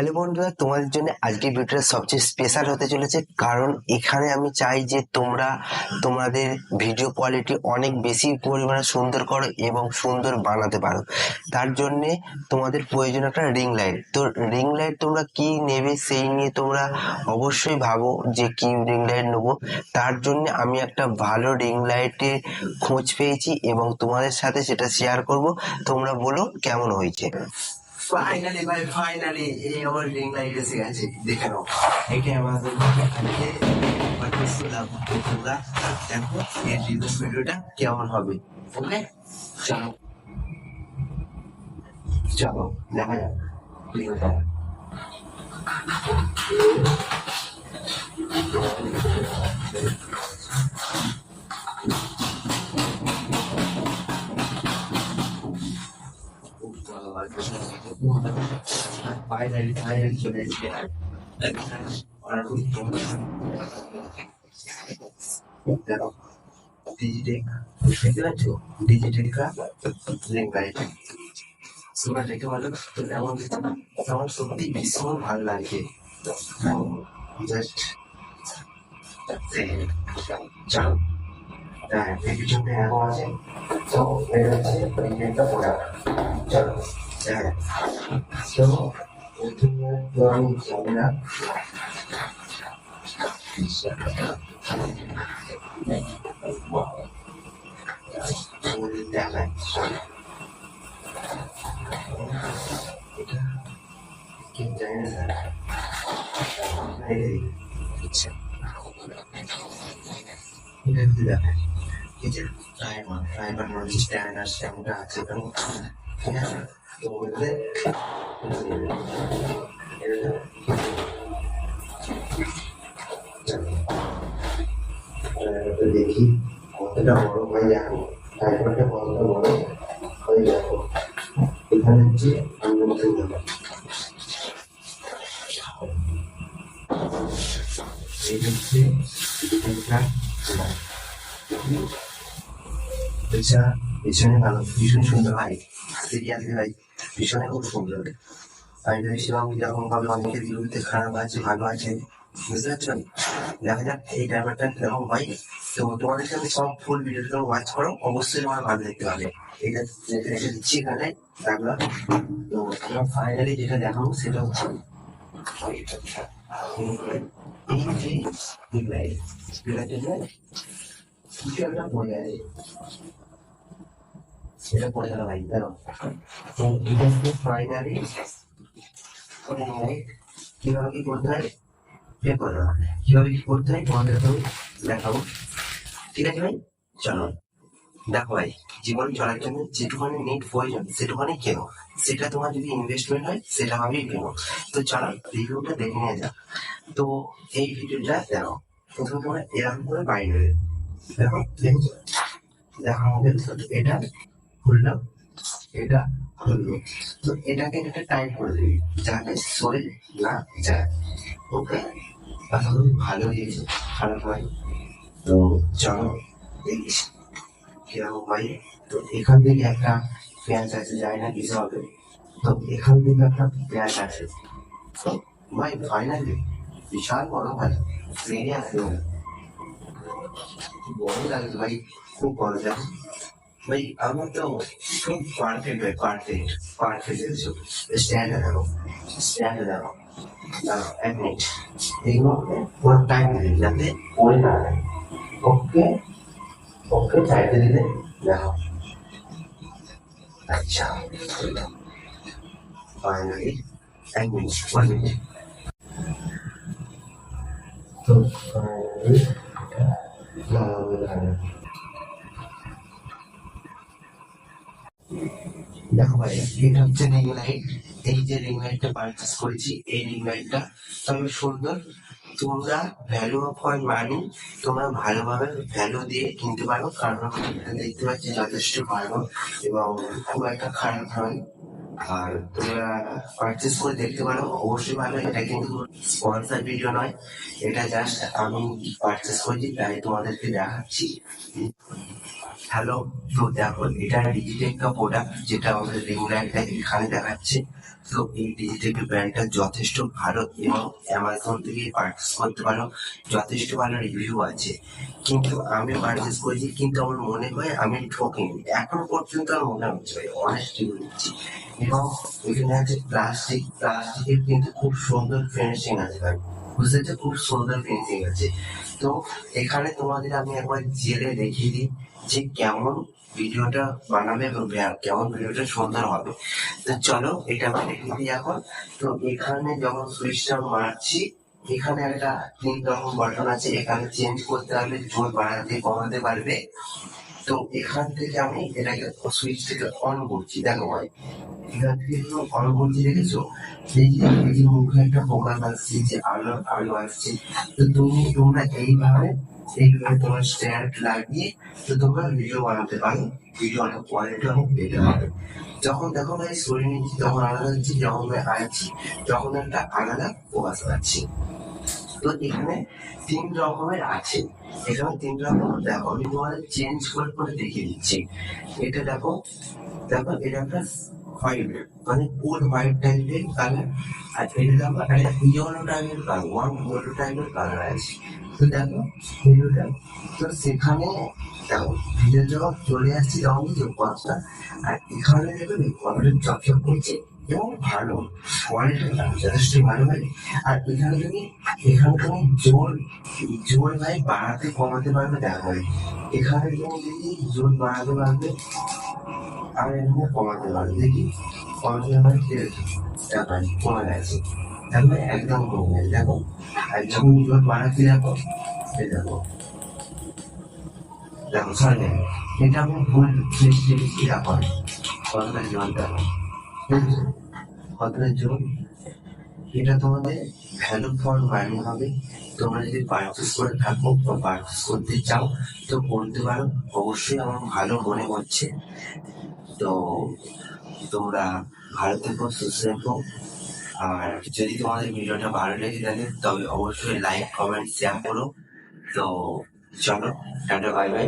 Hello বন্ধুরা, তোমাদের জন্য আজকের ভিডিওটা সবচেয়ে স্পেশাল হতে চলেছে। কারণ এখানে আমি চাই যে তোমরা, তোমাদের ভিডিও কোয়ালিটি অনেক বেশি পরিমাণে সুন্দর করো এবং সুন্দর বানাতে পারো। তার জন্যে তোমাদের প্রয়োজন একটা রিং লাইট তো রিং লাইট তোমরা কি নেবে সেই নিয়ে তোমরা অবশ্যই ভাবো যে কি রিং লাইট নেব। তার জন্য আমি একটা ভালো রিং লাইটের খোঁজ পেয়েছি এবং তোমাদের সাথে সেটা শেয়ার করব। তোমরা বলো কেমন হয়েছে। ফাইনালি ভাই ফাইনালি এই আমার রিং লাইট এসে গেছে। দেখে নাও। এটা আমাদের তোমরা দেখো এই ভিডিওটা কেমন হবে। ওকে? চলো। চলো, দেখা যাক। ভিডিওটা ফাইনালি ফাইনালি চলে এসেছে দেখো ডিজিটেক দেখতে পাচ্ছ ডিজিটেল কা রিং লাইট তোমরা দেখতে পারো তো এমন আমার সত্যি ভীষণ ভালো লাগছে জাস্ট চলো হ্যাঁ số nên là sẽ bình nhân các bộ đạo cho là số thiên vương số nát Kinh tế là hay thì nên là এর পিছনে অ্যারো আছে তো এটা হচ্ছে প্রিমিয়ামটা প্রোডাক্ট চলো দেখা যাক তো প্রথমে তো আমি জানি না তোমাদের দেখায় এটা কি জানি না এই আচ্ছা এটা কি দেখায় এই যে ড্রাইভার ড্রাইভার মানে স্ট্যান্ড আর স্ট্যান্ডটা আছে এখানে ঠিক আছে তো ওইটাতে এটা ড্রাইভারটা দেখি কতটা বড় হয় দেখো ড্রাইভারটা কতটা বড় হয় দেখো এখানে হচ্ছে আমরা দেবো এই হচ্ছে এটা এটা পিছনে ভালো ভীষণ সুন্দর ভাই সিরিয়াসলি ভাই পিছনে খুব সুন্দর আমি ভেবেছিলাম যেরকম ভাবে অনেকের বিরুদ্ধে খারাপ আছে ভালো আছে বুঝতে পারছ দেখা যাক এই ড্রাইভারটা কীরকম হয় তো তোমাদের সাথে সব ফুল ভিডিওটা ওয়াচ করো অবশ্যই তোমার ভালো দেখতে পাবে এটা রেখে দিচ্ছি এখানে তারপর তো আমরা ফাইনালি যেটা দেখাবো সেটা হচ্ছে এই যে স্পিডের জন্য কিছু একটা সেটা গেল ভাই দেখো তো এটা ফাইনালি কীভাবে কি করতে হয়? পে করে দেওয়া কীভাবে কি করতে হয়? তোমাদের দেখাবো। ঠিক আছে ভাই? চলো। দেখো ভাই, জীবন চলার জন্য যেটুখানি নেট প্রয়োজন, সেটুখানি কেনো? সেটা তোমার যদি ইনভেস্টমেন্ট হয়, সেটা ভাবেই কেনো? তো চলো রিভিউটা দেখে নিয়ে যাক। তো এই ভিডিওটা দেখো। প্রথমে তোমরা এরকম করে বাইরে দেখো দেখো আমাদের এটা খুললাম এটা তো এটাকে একটা টাইট করে দিবি যাতে সরে না যায় ওকে আশা করি খারাপ হয় তো চলো দেখিস কীরকম হয় তো এখান থেকে একটা পেঁয়াজ আছে যায় না কিছু হবে তো এখান থেকে একটা পেঁয়াজ আছে তো ভাই ফাইনালি বিশাল বড় ভাই ট্রেনে আসবে বড় লাগে ভাই খুব বড় লাগে ভাই আমার তো খুব পারফেক্ট ভাই পারফেক্ট পারফেক্ট স্ট্যান্ডে দেখো স্ট্যান্ডে দেখো দাঁড়াও এক মিনিট এগুলো পুরো টাইম দিলে যাতে পড়ে না যায় ওকে ওকে চাইতে দিলে দেখো আচ্ছা ফাইনালি এক মিনিট ওয়ান মিনিট তো ফাইনালি লাগাবো দেখো ভাই এটা হচ্ছে রিং লাইট এই যে রিং লাইটটা পারচেস করেছি, এই রিং লাইটটা তবে সুন্দর। তোমরা ভ্যালু অফ হয় মানি তোমরা ভালোভাবে ভ্যালু দিয়ে কিনতে পারো। কারণ দেখতে পাচ্ছি যথেষ্ট ভালো এবং খুব একটা খারাপ হয় আর তোমরা পারচেস করে দেখতে পারো। অবশ্যই ভালো, এটা কিন্তু স্পন্সার ভিডিও নয়। এটা জাস্ট আমি পারচেস করেছি, তাই তোমাদেরকে দেখাচ্ছি। হ্যালো তো দেখো, এটা ডিজিটেক কা প্রোডাক্ট যেটা আমাদের রেগুলারটা এখানে দেখাচ্ছে। তো এই ডিজিটেক ব্র্যান্ডটা যথেষ্ট ভালো এবং অ্যামাজন থেকে পারচেস করতে পারো। যথেষ্ট ভালো রিভিউ আছে। কিন্তু আমি পারচেস করেছি, কিন্তু আমার মনে হয় আমি ঠকিনি। এখন পর্যন্ত আমার মনে হচ্ছে অনেস্টলি বলছি এবং এখানে আছে প্লাস্টিক প্লাস্টিকের কিন্তু খুব সুন্দর ফিনিশিং আছে ভাই। বুঝতে খুব সুন্দর ফিনিশিং আছে। তো এখানে তোমাদের আমি একবার জেলে দেখিয়ে দিই যে কেমন ভিডিওটা বানাবে এবং কেমন ভিডিওটা সুন্দর হবে। তো চলো, এটা আমি দেখিয়ে দিই এখন। তো এখানে যখন সুইচটা মারছি, এখানে একটা তিন রকম বাটন আছে। এখানে চেঞ্জ করতে পারবে জোর বাড়াতে, কমাতে পারবে। তো এখান থেকে আমি এটাকে সুইচ থেকে অন করছি। দেখো ভাই যখন দেখো ভাই সরিয়ে নিচ্ছি, তখন আলাদা হচ্ছে, যখন আমি আনছি, তখন একটা আলাদা ফোকাস পাচ্ছি। তো এখানে তিন রকমের আছে। এখানে তিন রকম, দেখো, আমি তোমাদের চেঞ্জ করে করে দেখিয়ে দিচ্ছি। এটা দেখো দেখো, এটা একটা হোয়াইট মানে ফুল হোয়াইট টাইপের কালার আর এটা দেখো একটা ইয়েলো টাইপের কালার ওয়ান ইয়েলো টাইপের কালার আছে। তো দেখো ভিডিওটা তো সেখানে দেখো ভিডিও যখন চলে আসছে, তখন যে কথা আর এখানে দেখবে কতটা চকচক করছে এবং ভালো। কোয়ালিটিটা যথেষ্ট ভালো হয় আর এখানে তুমি এখানে তুমি জোর জোর ভাই বাড়াতে কমাতে পারবে দেখা এখানে তুমি যদি জোর বাড়াতে পারবে এখানে কমাতে পারবে দেখি। পারবে ঠিক আছে কমে গেছে তারপরে একদম কমে দেখো আর যখন জোর বাড়াতে দেখো এই দেখো। দেখো, সরি এটা আমি ভুল কি রাখো কতটা জোর দেখো কতটা জোর এটা তোমাদের ভ্যালু ফর মানি হবে। তোমরা যদি পারচেস করে থাকো বা পারচেস করতে চাও, তো করতে পারো, অবশ্যই আমার ভালো মনে হচ্ছে। তো তোমরা ভালো থেকো, সুস্থ থেকো। আর যদি তোমাদের ভিডিওটা ভালো লেগে থাকে, তবে অবশ্যই লাইক কমেন্ট শেয়ার করো। তো চলো, টাটা বাই বাই